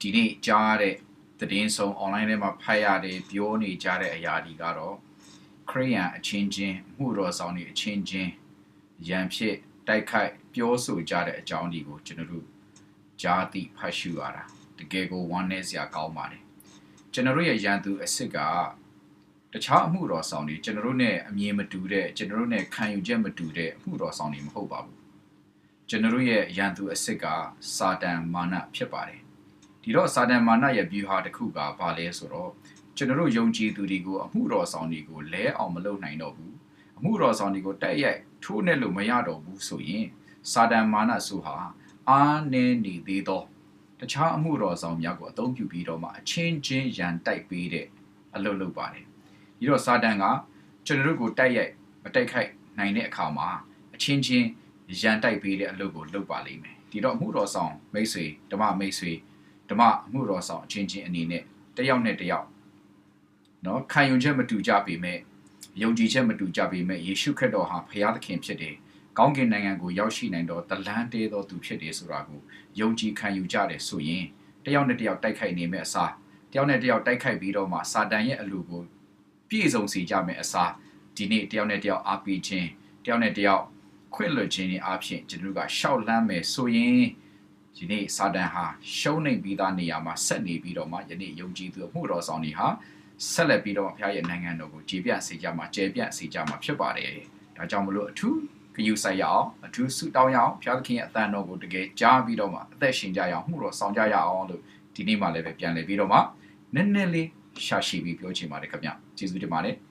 ဒီနေ့ကြားရတဲ့သတင်းဆုံး online ထဲမှာဖတ်ရတယ်ပြောနေကြတဲ့အရာတွေကတော့ခရိယန်အချင်းချင်းမှုတော်ဆောင်တွေအချင်းချင်းရန်ဖြစ်တိုက်ခိုက်ပြောဆိုကြတဲ့အကြောင်းတွေကိုကျွန်တော်တို့ကြားသိဖတ်ရှုရတာတကယ်ကိုဝမ်းနည်းစရာကောင်းပါတယ်ကျွန်တော်တို့ရဲ့ရန်သူအစ်စ်ကတခြားအမှုတော်ဆောင်တွေကျွန်တော်တို့ ਨੇ အမြင်မတူတဲ့ကျွန်တော်တို့ ਨੇ ခံယူချက်မတူတဲ့အမှုတော်ဆောင်တွေမဟုတ်ပါဘူးကျွန်တော်တို့ရဲ့ရန်သူအစ်စ်ကစာတန်မာနဖြစ်ပါတယ် ဒီတော့စာတန်မာနရဲ့ view ဟာတစ်ခုကဘာလဲဆိုတော့ကျွန်တော်တို့ယုံကြည်သူတွေကိုအမှုတော်ဆောင်တွေကိုလဲအောင်မလုပ်နိုင်တော့ဘူးအမှုတော်ဆောင်တွေကိုတက်ရိုက်ထိုးနေလို့မရတော့ဘူးဆိုရင်စာတန်မာနဆိုဟာအားနည်းနေသေးတော့တခြားအမှုတော်ဆောင်များကိုအသုံးပြုပြီးတော့မှအချင်းချင်းရန်တိုက်ပေးတဲ့အလုပ်လုပ်ပါတယ်ဒီတော့စာတန်ကကျွန်တော်တို့ကိုတိုက်ရိုက်မတိုက်ခိုက်နိုင်တဲ့အခါမှာအချင်းချင်းရန်တိုက်ပေးတဲ့အလုပ်ကိုလုပ်ပါလိမ့်မယ်ဒီတော့အမှုတော်ဆောင်မိတ်ဆွေဓမ္မမိတ်ဆွေ ဓမ္မအမှုတော်ဆောင်အချင်းချင်းအနေနဲ့တယောက်နဲ့တယောက်နော်ခံယူချက်မတူကြပေမဲ့ယုံကြည်ချက်မတူကြပေမဲ့ယေရှုခရစ်တော်ဟာဖခင်သခင်ဖြစ်တယ်ကောင်းကင်နိုင်ငံကိုရောက်ရှိနိုင်တော့တလန်းတဲတော်သူဖြစ်တယ်ဆိုတာကိုယုံကြည်ခံယူကြတယ်ဆိုရင်တယောက်နဲ့တယောက်တိုက်ခိုက်နေမဲ့အစားတယောက်နဲ့တယောက်တိုက်ခိုက်ပြီးတော့မှစာတန်ရဲ့အလိုကိုပြည့်စုံစေကြမယ်အစားဒီနေ့တယောက်နဲ့တယောက်အားပေးခြင်းတယောက်နဲ့တယောက်ခွင့်လွှတ်ခြင်းနဲ့အားဖြင့်ကျွန်တော်တို့ကရှောက်လန်းမယ်ဆိုရင် ဒီနေ့စာတန်ဟာရှုံးနေပြီးသားနေရာမှာဆက်နေပြီးတော့မှယနေ့ယုံကြည်သူအမှုတော်ဆောင်တွေဟာဆက်လက်ပြီးတော့ဘုရားရဲ့နိုင်ငံတော်ကိုကြည်ပြန့်စေကြမှာကျယ်ပြန့်စေကြမှာဖြစ်ပါတယ်။ဒါကြောင့်မလို့အထူးဂရုစိုက်ရအောင်အထူးဆုတောင်းရအောင်ဘုရားသခင်ရဲ့အသံတော်ကိုတကယ်ကြားပြီးတော့မှအသက်ရှင်ကြရအောင်မှုတော်ဆောင်ကြရအောင်လို့ဒီနေ့မှလည်းပဲပြန်လည်ပြီးတော့မှနည်းနည်းလေးရှာရှိပြီးပြောချင်ပါတယ်ခင်ဗျ။ကျေးဇူးတင်ပါတယ်။